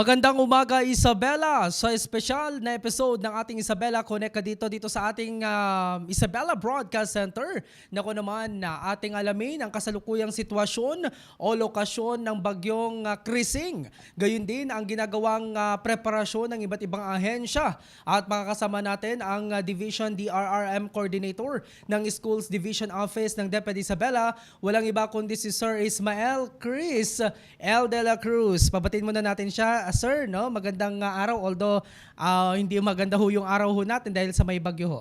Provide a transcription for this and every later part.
Magandang umaga Isabela sa espesyal na episode ng ating Isabela Connect dito dito sa ating um, Isabela Broadcast Center. Nako naman na ating alamin ang kasalukuyang sitwasyon o lokasyon ng bagyong uh, Krising. Gayun din ang ginagawang uh, preparasyon ng iba't ibang ahensya at makakasama natin ang uh, Division DRRM Coordinator ng Schools Division Office ng DepEd Isabela. Walang iba kundi si Sir Ismael Chris L. De La Cruz. Pabatin muna natin siya. Ah, Sir, no? magandang ah, araw. Although ah, hindi maganda ho yung araw ho natin dahil sa may bagyo ho.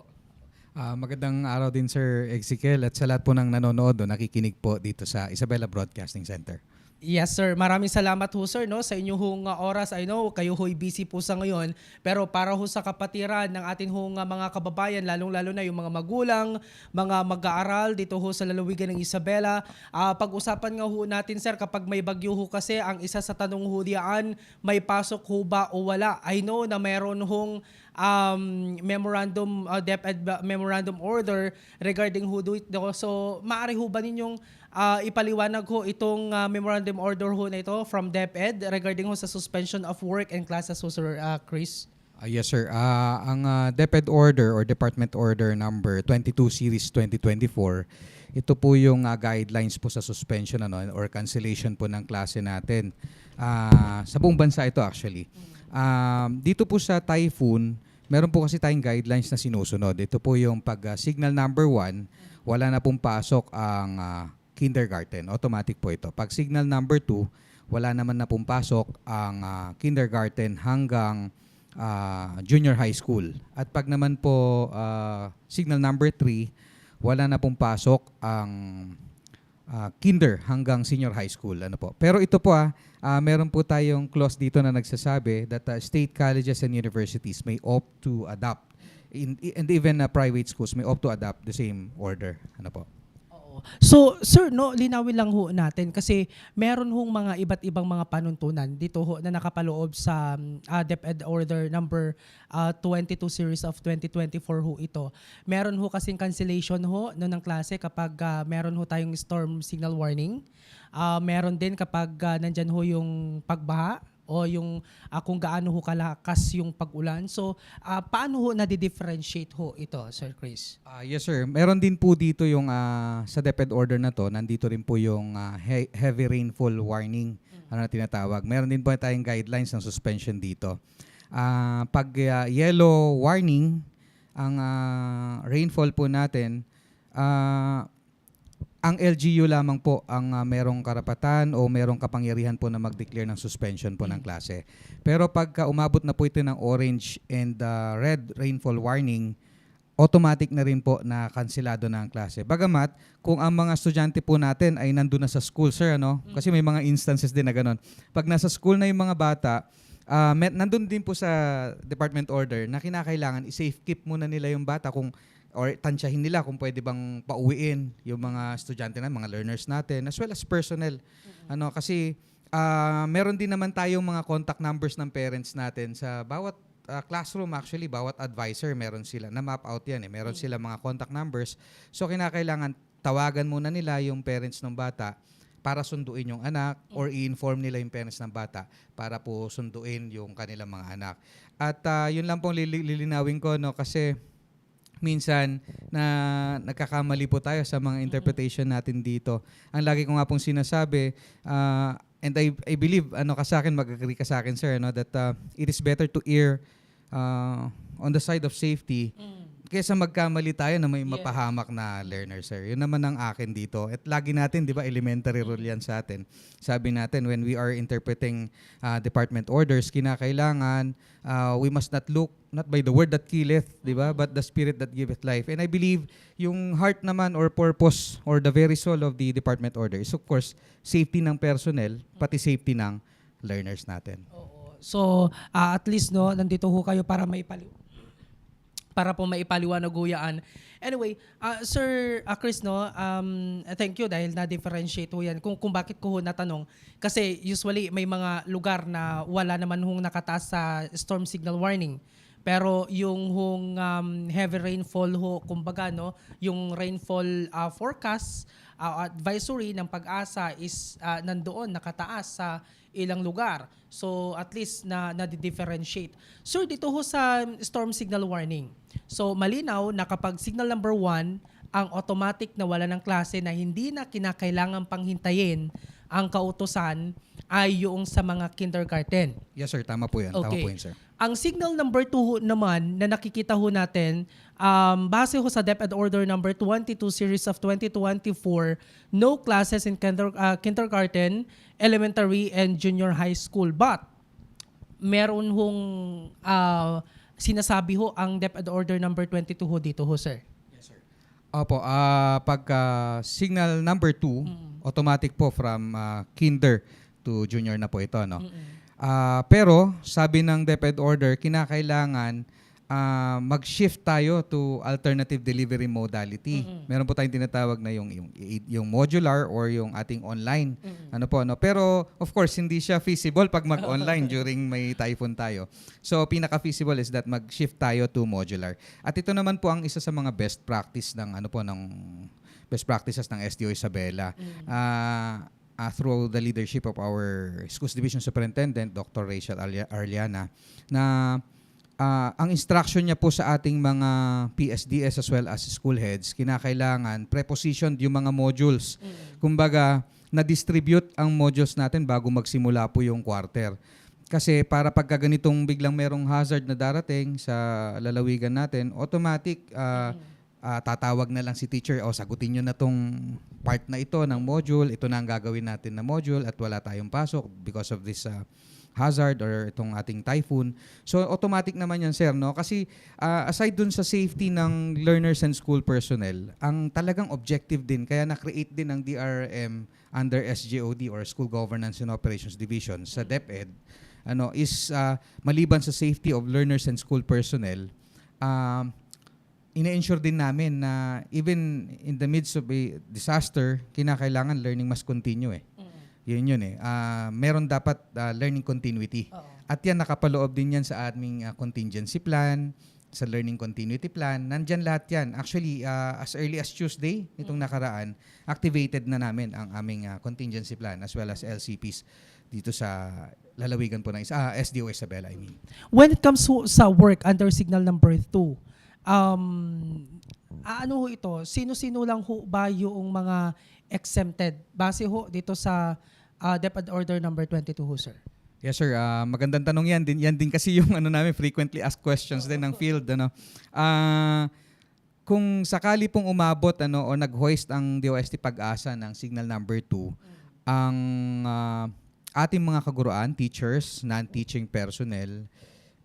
Ah, magandang araw din Sir Ezekiel at sa lahat po ng nanonood o nakikinig po dito sa Isabela Broadcasting Center. Yes sir, maraming salamat ho sir no sa inyong hong uh, oras. I know kayo ho'y busy po sa ngayon, pero para ho sa kapatiran ng atin hong uh, mga kababayan, lalong-lalo na yung mga magulang, mga mag-aaral dito ho sa lalawigan ng Isabela, ah, pag-usapan nga ho natin sir kapag may bagyo ho kasi ang isa sa tanong ho diyan, may pasok ho ba o wala? I know na meron hong um, memorandum uh, DepEd memorandum order regarding ho dito. So, maaari ho ba ninyong ah, ipaliwanag ho itong ah, memorandum order ho na ito from DepEd regarding ho sa suspension of work and classes ho, Sir ah, Chris? Ah, yes sir, Ah, ang ah, DepEd order or Department Order number 22 series 2024, ito po yung ah, guidelines po sa suspension ano or cancellation po ng klase natin. Ah, sa buong bansa ito actually. Um, dito po sa typhoon, meron po kasi tayong guidelines na sinusunod. Ito po yung pag ah, signal number 1, wala na pong pasok ang ah, kindergarten. Automatic po ito. Pag signal number 2, wala naman na pong pasok ang ah, kindergarten hanggang ah, junior high school. At pag naman po ah, signal number 3, wala na pong pasok ang ah, kinder hanggang senior high school. Ano po. Pero ito po ah, ah, meron po tayong clause dito na nagsasabi that ah, state colleges and universities may opt to adopt in, and even ah, private schools may opt to adopt the same order. Ano po. So, sir, no, linawin lang ho natin kasi meron hong mga iba't ibang mga panuntunan dito ho na nakapaloob sa um, ah, DepEd Order number ah, 22 series of 2024 ho ito. Meron ho kasing cancellation ho no, ng klase kapag ah, meron ho tayong storm signal warning. Ah, meron din kapag ah, nandyan ho yung pagbaha o yung ah, kung gaano ho kalakas yung pag-ulan. So, ah, paano ho na-differentiate ho ito, Sir Chris? Ah, yes sir, meron din po dito yung ah, sa DepEd order na to, nandito rin po yung ah, he- heavy rainfall warning ano na tinatawag. Meron din po tayong guidelines ng suspension dito. Ah, pag ah, yellow warning, ang ah, rainfall po natin, ah, ang LGU lamang po ang ah, merong karapatan o merong kapangyarihan po na mag-declare ng suspension po ng klase. Pero pagka umabot na po ito ng orange and ah, red rainfall warning, automatic na rin po na kanselado na ang klase. Bagamat, kung ang mga estudyante po natin ay nandun na sa school, sir, ano? Kasi may mga instances din na ganun. Pag nasa school na yung mga bata, met, nandun din po sa department order na kinakailangan i-safe keep muna nila yung bata kung or tansyahin nila kung pwede bang pauwiin yung mga estudyante na, mga learners natin, as well as personnel. Ano, kasi ah, meron din naman tayong mga contact numbers ng parents natin sa bawat ah, classroom actually, bawat advisor meron sila. Na-map out yan eh. Meron sila mga contact numbers. So kinakailangan tawagan muna nila yung parents ng bata para sunduin yung anak or i-inform nila yung parents ng bata para po sunduin yung kanilang mga anak. At ah, yun lang pong lili- lilinawin ko no kasi minsan na nagkakamali po tayo sa mga interpretation natin dito. Ang lagi ko nga pong sinasabi, ah, and I, I believe, ano ka sa akin, mag-agree ka sa akin, sir, no, that ah, it is better to err ah, on the side of safety kaysa magkamali tayo na may mapahamak na learner, sir. Yun naman ang akin dito. At lagi natin, di ba, elementary rule yan sa atin. Sabi natin, when we are interpreting ah, department orders, kinakailangan, ah, we must not look not by the word that killeth, di ba, but the spirit that giveth life. And I believe yung heart naman or purpose or the very soul of the department order is of course safety ng personnel, pati safety ng learners natin. Oo. So, ah, at least no, nandito ho kayo para maipali para po maipaliwanag ho yan. Anyway, ah, Sir ah, Chris, no, um, thank you dahil na-differentiate ho yan kung, kung bakit ko ho natanong. Kasi usually may mga lugar na wala naman hong nakataas sa storm signal warning. Pero yung hong um, heavy rainfall ho, kumbaga, no, yung rainfall ah, forecast, ah, advisory ng pag-asa is ah, nandoon, nakataas sa ilang lugar. So at least na na-differentiate. Sir, dito ho sa storm signal warning. So malinaw na kapag signal number one, ang automatic na wala ng klase na hindi na kinakailangan panghintayin ang kautosan ay yung sa mga kindergarten. Yes sir, tama po yan. Tama Okay. po yun sir. Ang signal number 2 ho naman na nakikita ho natin, um, base ho sa DepEd Order number 22 series of 2024, no classes in kinder, uh, kindergarten, elementary, and junior high school. But, meron hong uh, sinasabi ho ang DepEd Order number 22 ho dito ho, sir. Opo, ah pagka signal number 2, automatic po from ah, kinder to junior na po ito, no? Ah, pero sabi ng DepEd order, kinakailangan ah, mag-shift tayo to alternative delivery modality. Meron po tayong tinatawag na yung yung yung modular or yung ating online. Ano po, no? Pero of course, hindi siya feasible pag mag-online during may typhoon tayo. So pinaka-feasible is that mag-shift tayo to modular. At ito naman po ang isa sa mga best practice ng ano po ng best practices ng SDO Isabela. Ah, ah, through the leadership of our Schools Division Superintendent, Dr. Rachel Arlia- Arliana, na ah, ang instruction niya po sa ating mga PSDS as well as school heads, kinakailangan prepositioned yung mga modules. Kumbaga, na-distribute ang modules natin bago magsimula po yung quarter. Kasi para pagka ganitong biglang merong hazard na darating sa lalawigan natin, automatic ah, ah, tatawag na lang si teacher, o sagutin nyo na tong part na ito ng module, ito na ang gagawin natin na module at wala tayong pasok because of this ah, hazard or itong ating typhoon. So automatic naman yan sir, no? Kasi ah, aside dun sa safety ng learners and school personnel, ang talagang objective din, kaya na-create din ng DRM under SGOD or School Governance and Operations Division sa DepEd, ano, is ah, maliban sa safety of learners and school personnel, um, ina-ensure din namin na even in the midst of a disaster, kinakailangan learning must continue eh. Yun yun eh. Ah, meron dapat ah, learning continuity. At yan, nakapaloob din yan sa aming ah, contingency plan, sa learning continuity plan. Nandyan lahat yan. Actually, ah, as early as Tuesday, itong nakaraan, activated na namin ang aming ah, contingency plan as well as LCPs dito sa lalawigan po ng isa, ah, SDO Isabela, I mean. When it comes ho sa work under signal number 2, um, ah, ano ho ito? Sino-sino lang ho ba yung mga exempted? Base ho dito sa uh, DepEd Order number 22 ho, sir. Yes sir, Ah, magandang tanong yan din. Yan din kasi yung ano namin frequently asked questions din ng field ano. Ah, kung sakali pong umabot ano o nag-hoist ang DOST Pag-asa ng signal number 2, ang ah, ating mga kaguruan, teachers, non-teaching personnel,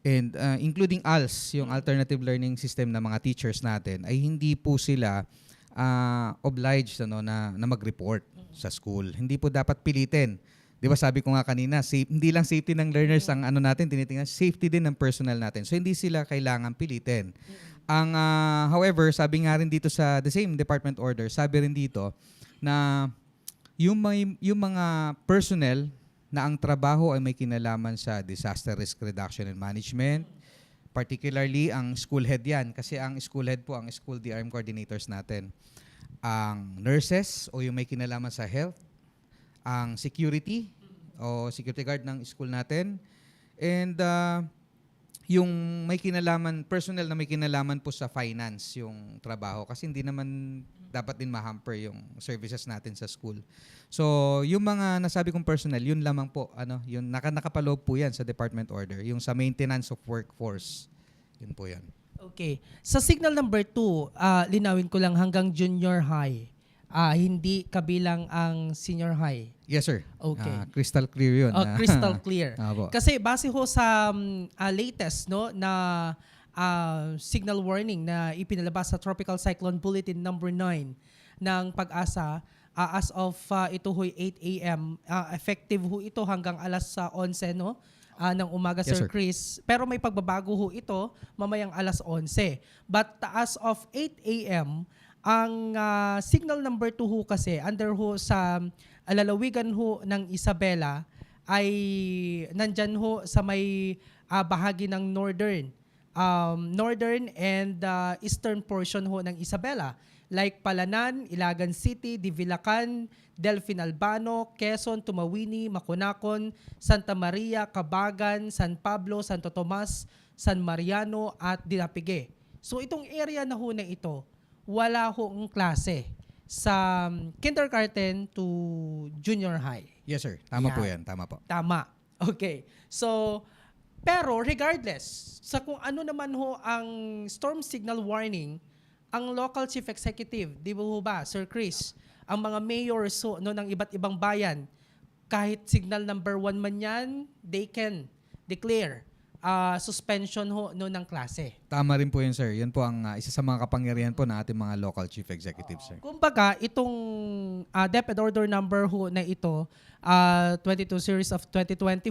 and ah, including ALS, yung alternative learning system ng mga teachers natin, ay hindi po sila ah, obliged ano, na, na mag-report sa school. Hindi po dapat pilitin. Di ba sabi ko nga kanina, safe, hindi lang safety ng learners ang ano natin, tinitingnan, safety din ng personnel natin. So hindi sila kailangan pilitin. Ang ah, however, sabi nga rin dito sa the same department order, sabi rin dito na yung may, yung mga personnel na ang trabaho ay may kinalaman sa disaster risk reduction and management, particularly ang school head yan. Kasi ang school head po ang school DRM coordinators natin. Ang nurses o yung may kinalaman sa health, ang security o security guard ng school natin, and uh, yung may kinalaman, personnel na may kinalaman po sa finance yung trabaho. Kasi hindi naman dapat din ma-hamper yung services natin sa school. So, yung mga nasabi kong personnel, yun lamang po, ano, yun naka nakapaloob po yan sa department order, yung sa maintenance of workforce. Yun po yan. Okay. Sa signal number 2, ah, linawin ko lang hanggang junior high. Ah, hindi kabilang ang senior high. Yes, sir. Okay. Ah, crystal clear yun. Ah, crystal clear. Kasi base ho sa um, ah, latest no na ah, signal warning na ipinalabas sa Tropical Cyclone Bulletin number 9 ng pag-asa ah, as of ah, ito ho'y 8 a.m. ah, effective ho ito hanggang alas ah, 11 no ah, ng umaga Yes, Sir sir. Chris. Pero may pagbabago ho ito mamayang alas 11. But as of 8 a.m. ang ah, signal number 2 ho kasi under ho sa lalawigan ho ng Isabela ay nandyan ho sa may ah, bahagi ng northern um, northern and ah, eastern portion ho ng Isabela. like Palanan, Ilagan City, Divilacan, Delfin Albano, Quezon, Tumawini, Makunakon, Santa Maria, Cabagan, San Pablo, Santo Tomas, San Mariano at Dinapigue. So itong area na ho na ito, wala hong klase sa um, kindergarten to junior high. Yes, sir. Tama po Yan. yan. Tama po. Tama. Okay. So, pero regardless, sa kung ano naman ho ang storm signal warning, ang local chief executive, di ba ho ba, Sir Chris, ang mga mayors ho, no, ng iba't ibang bayan, kahit signal number one man yan, they can declare uh, suspension ho no, ng klase. Tama rin po yun, sir. Yan po ang ah, isa sa mga kapangyarihan po ng ating mga local chief executives, sir. Kumbaga, itong uh, DepEd Order number ho na ito, uh, 22 series of 2024,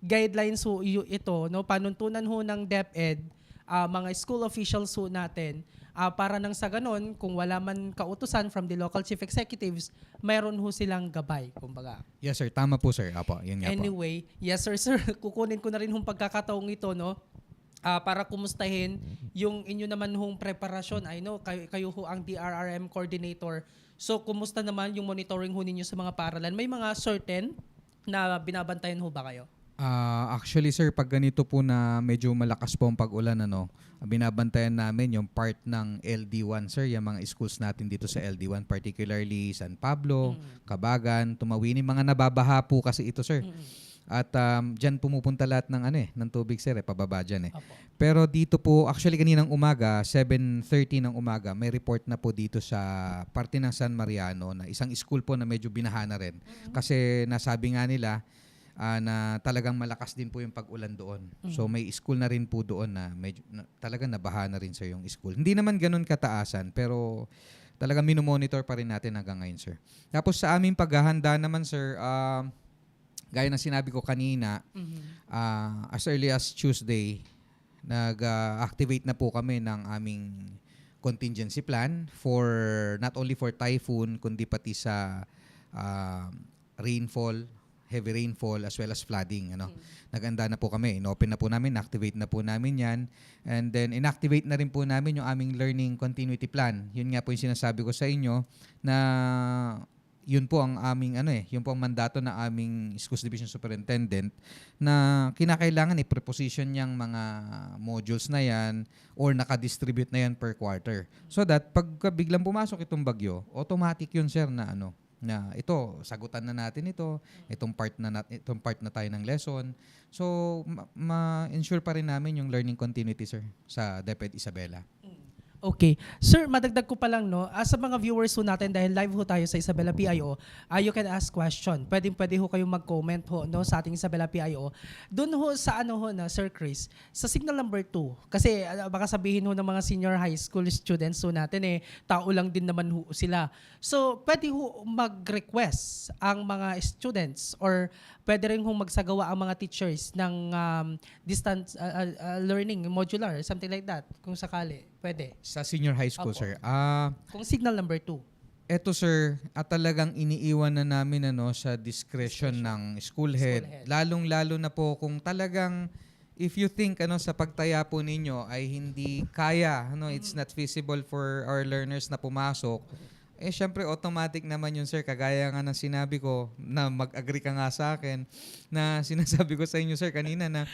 guidelines ho ito, no, panuntunan ho ng DepEd, uh, mga school officials ho natin, uh, para nang sa ganon, kung wala man kautusan from the local chief executives, mayroon ho silang gabay, kumbaga. Yes, sir. Tama po, sir. Apo, yun nga po. Anyway, yes sir, sir, kukunin ko na rin hong pagkakataong ito, no? Ah, para kumustahin yung inyo naman hong preparasyon. I know, kayo, kayo ho ang DRRM coordinator. So, kumusta naman yung monitoring ho ninyo sa mga paralan? May mga certain na binabantayan ho ba kayo? Ah, actually sir, pag ganito po na medyo malakas po ang pag-ulan ano, binabantayan namin yung part ng LD1 sir, yung mga schools natin dito sa LD1 particularly San Pablo, Cabagan, Tumawini, mga nababaha po kasi ito sir. At um, diyan pumupunta lahat ng ano eh, ng tubig sir, eh, pababa diyan eh. Apo. Pero dito po, actually kaninang umaga, 7.30 ng umaga, may report na po dito sa parte ng San Mariano na isang school po na medyo binaha na rin. Kasi nasabi nga nila ah, na talagang malakas din po yung pag-ulan doon. So may school na rin po doon na medyo na, talagang nabaha na rin sir yung school. Hindi naman ganun kataasan, pero talagang minomonitor pa rin natin hanggang ngayon sir. Tapos sa aming paghahanda naman sir, ah, gaya ng sinabi ko kanina, ah, as early as Tuesday, nag-activate na po kami ng aming contingency plan for not only for typhoon kundi pati sa ah, rainfall, heavy rainfall as well as flooding ano. Naganda na po kami, inopen na po namin, activate na po namin 'yan. And then inactivate na rin po namin yung aming learning continuity plan. Yun nga po yung sinasabi ko sa inyo na yun po ang aming ano eh, yun po ang mandato na aming Schools Division Superintendent na kinakailangan i-preposition niyang mga modules na yan or nakadistribute na yan per quarter. So that pagka biglang pumasok itong bagyo, automatic yun sir na ano na ito sagutan na natin ito itong part na itong part na tayo ng lesson. So ma- ma-ensure pa rin namin yung learning continuity sir sa DepEd Isabela Okay. Sir, madagdag ko pa lang, no? As sa mga viewers ho natin, dahil live ho tayo sa Isabela PIO, ah, you can ask question. Pwede, pwede ho kayong mag-comment ho, no, sa ating Isabela PIO. Doon ho sa ano ho na, Sir Chris, sa signal number 2, kasi ah, baka sabihin ho ng mga senior high school students ho natin, eh, tao lang din naman ho sila. So, pwede ho mag-request ang mga students or pwede rin hong magsagawa ang mga teachers ng um, distance ah, ah, learning, modular, something like that, kung sakali. Pwede. sa senior high school Opo. sir ah Kung signal number 2. Eto sir, at talagang iniiwan na namin ano sa discretion ng school head. School head. Lalong-lalo na po kung talagang if you think ano sa pagtaya po ninyo ay hindi kaya, ano, it's not feasible for our learners na pumasok. Eh syempre automatic naman yun sir, kagaya nga ng sinabi ko na mag-agree ka nga sa akin na sinasabi ko sa inyo sir kanina na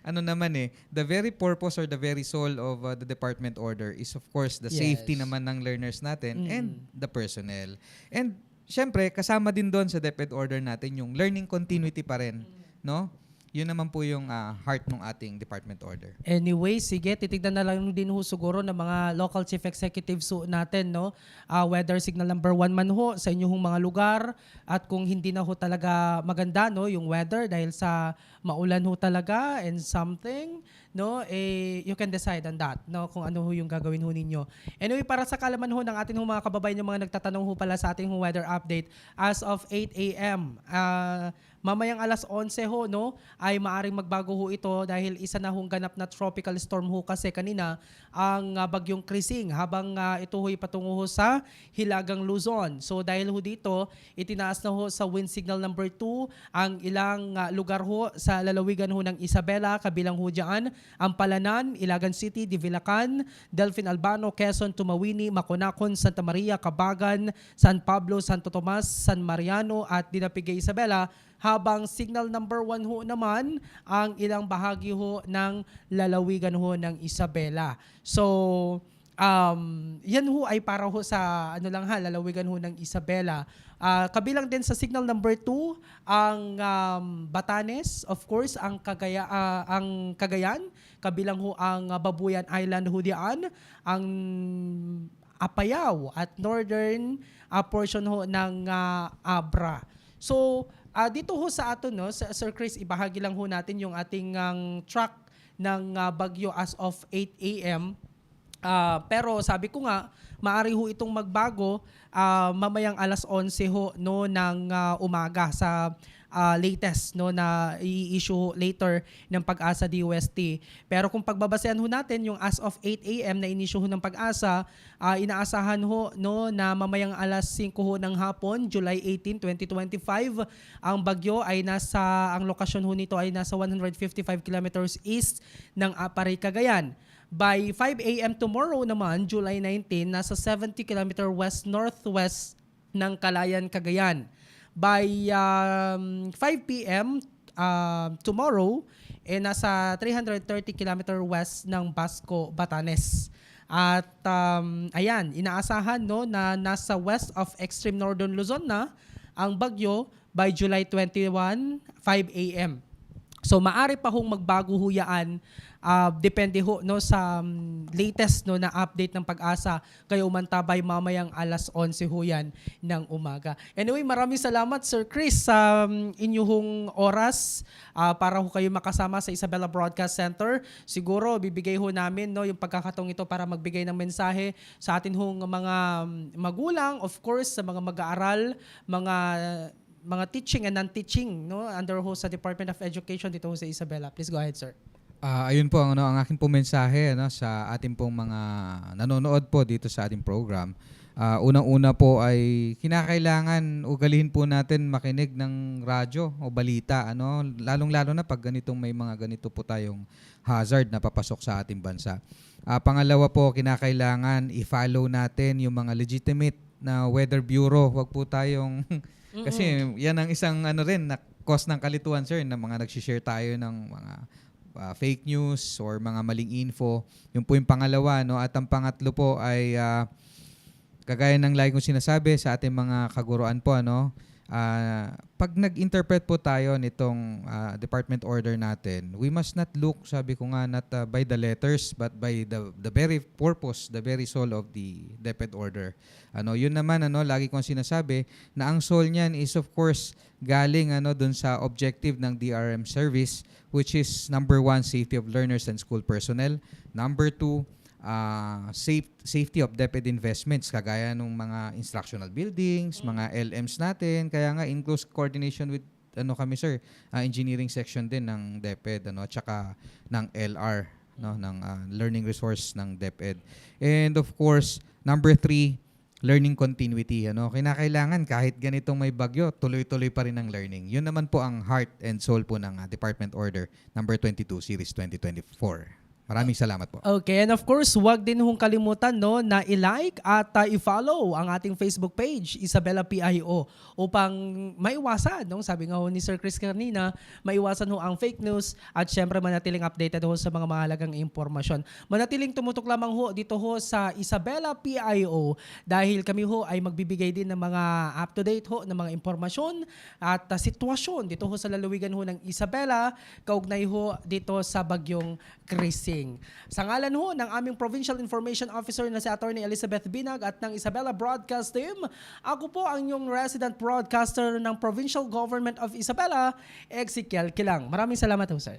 ano naman eh, the very purpose or the very soul of uh, the department order is of course the safety Yes. naman ng learners natin Mm. and the personnel. And syempre, kasama din doon sa DepEd order natin yung learning continuity pa rin, no? Yun naman po yung ah, heart ng ating department order. Anyway, sige, titignan na lang din ho siguro ng mga local chief executives ho natin, no? Ah, whether signal number one man ho sa inyong mga lugar at kung hindi na ho talaga maganda, no, yung weather dahil sa maulan ho talaga and something, no, eh, you can decide on that, no, kung ano ho yung gagawin ho ninyo. Anyway, para sa kalaman ho ng ating ho mga kababayan, yung mga nagtatanong ho pala sa ating ho weather update, as of 8 a.m., ah, Mamayang alas 11 ho, no, ay maaring magbago ho ito dahil isa na hong ganap na tropical storm ho kasi kanina ang ah, bagyong Krising habang ah, ito ho'y patungo ho sa Hilagang Luzon. So dahil ho dito, itinaas na ho sa wind signal number 2 ang ilang ah, lugar ho sa sa lalawigan ho ng Isabela, kabilang ho dyan ang Palanan, Ilagan City, Divilacan, Delfin Albano, Quezon, Tumawini, Maconacon, Santa Maria, Cabagan, San Pablo, Santo Tomas, San Mariano at Dinapigay Isabela habang signal number one ho naman ang ilang bahagi ho ng lalawigan ho ng Isabela. So, um, yan ho ay para ho sa ano lang ha, lalawigan ho ng Isabela. Ah, kabilang din sa signal number 2 ang um, Batanes, of course, ang Kagaya ah, ang Cagayan, kabilang ho ang Babuyan Island ho diyan, ang Apayao at northern ah, portion ho ng ah, Abra. So, ah, dito ho sa ato no, Sir Chris, ibahagi lang ho natin yung ating ang track ng ah, bagyo as of 8 a.m. Ah, pero sabi ko nga, maari ho itong magbago ah, mamayang alas 11 ho no ng ah, umaga sa ah, latest no na i-issue later ng Pag-asa DOST. Pero kung pagbabasehan ho natin yung as of 8 AM na inisyu ho ng Pag-asa, ah, inaasahan ho no na mamayang alas 5 ho ng hapon, July 18, 2025, ang bagyo ay nasa ang lokasyon ho nito ay nasa 155 kilometers east ng Aparay, Cagayan. By 5 a.m. tomorrow naman, July 19, nasa 70 km west-northwest ng Kalayan, Cagayan. By um, 5 p.m. uh, tomorrow, eh, nasa 330 km west ng Basco, Batanes. At um, ayan, inaasahan no, na nasa west of extreme northern Luzon na ang bagyo by July 21, 5 a.m. So maari pa hong magbago huyaan ah, depende ho no sa um, latest no na update ng pag-asa kayo umantabay mamayang alas 11 ho yan ng umaga. Anyway, maraming salamat Sir Chris sa um, inyong oras ah, para ho kayo makasama sa Isabela Broadcast Center. Siguro bibigay ho namin no yung pagkakataong ito para magbigay ng mensahe sa atin hong mga um, magulang, of course, sa mga mag-aaral, mga mga teaching and non-teaching no under ho sa Department of Education dito ho sa Isabela. Please go ahead, sir. Ah, ayun po ang ano ang akin po mensahe no sa ating pong mga nanonood po dito sa ating program. Ah, unang-una po ay kinakailangan ugalihin po natin makinig ng radyo o balita ano lalong-lalo na pag ganitong may mga ganito po tayong hazard na papasok sa ating bansa. Ah, pangalawa po kinakailangan i-follow natin yung mga legitimate na weather bureau. Huwag po tayong kasi yan ang isang ano rin na cause ng kalituan sir na mga nagsi-share tayo ng mga uh, fake news or mga maling info. Yung po yung pangalawa, no? At ang pangatlo po ay uh, kagaya ng lagi kong sinasabi sa ating mga kaguruan po, ano? Ah, pag nag-interpret po tayo nitong ah, department order natin, we must not look, sabi ko nga, not ah, by the letters, but by the the very purpose, the very soul of the DepEd order. Ano, yun naman, ano, lagi kong sinasabi, na ang soul niyan is of course galing ano dun sa objective ng DRM service which is number one, safety of learners and school personnel. Number two, uh, safe, safety of DepEd investments kagaya ng mga instructional buildings, mga LMs natin. Kaya nga in close coordination with ano kami sir, uh, engineering section din ng DepEd ano at saka ng LR no ng uh, learning resource ng DepEd. And of course, number three, learning continuity. Ano, kinakailangan kahit ganitong may bagyo, tuloy-tuloy pa rin ang learning. Yun naman po ang heart and soul po ng uh, Department Order number 22 series 2024. Maraming salamat po. Okay, and of course, huwag din hong kalimutan no, na i-like at uh, i-follow ang ating Facebook page, Isabela PIO, upang maiwasan, no, sabi nga ho ni Sir Chris kanina, maiwasan ho ang fake news at syempre manatiling updated ho sa mga mahalagang impormasyon. Manatiling tumutok lamang ho dito ho sa Isabela PIO dahil kami ho ay magbibigay din ng mga up-to-date ho ng mga impormasyon at uh, sitwasyon dito ho sa lalawigan ho ng Isabela, kaugnay ho dito sa bagyong Krising. Sa ngalan ho ng aming Provincial Information Officer na si Attorney Elizabeth Binag at ng Isabela Broadcast Team, ako po ang inyong resident broadcaster ng Provincial Government of Isabela, Ezekiel Kilang. Maraming salamat ho, sir.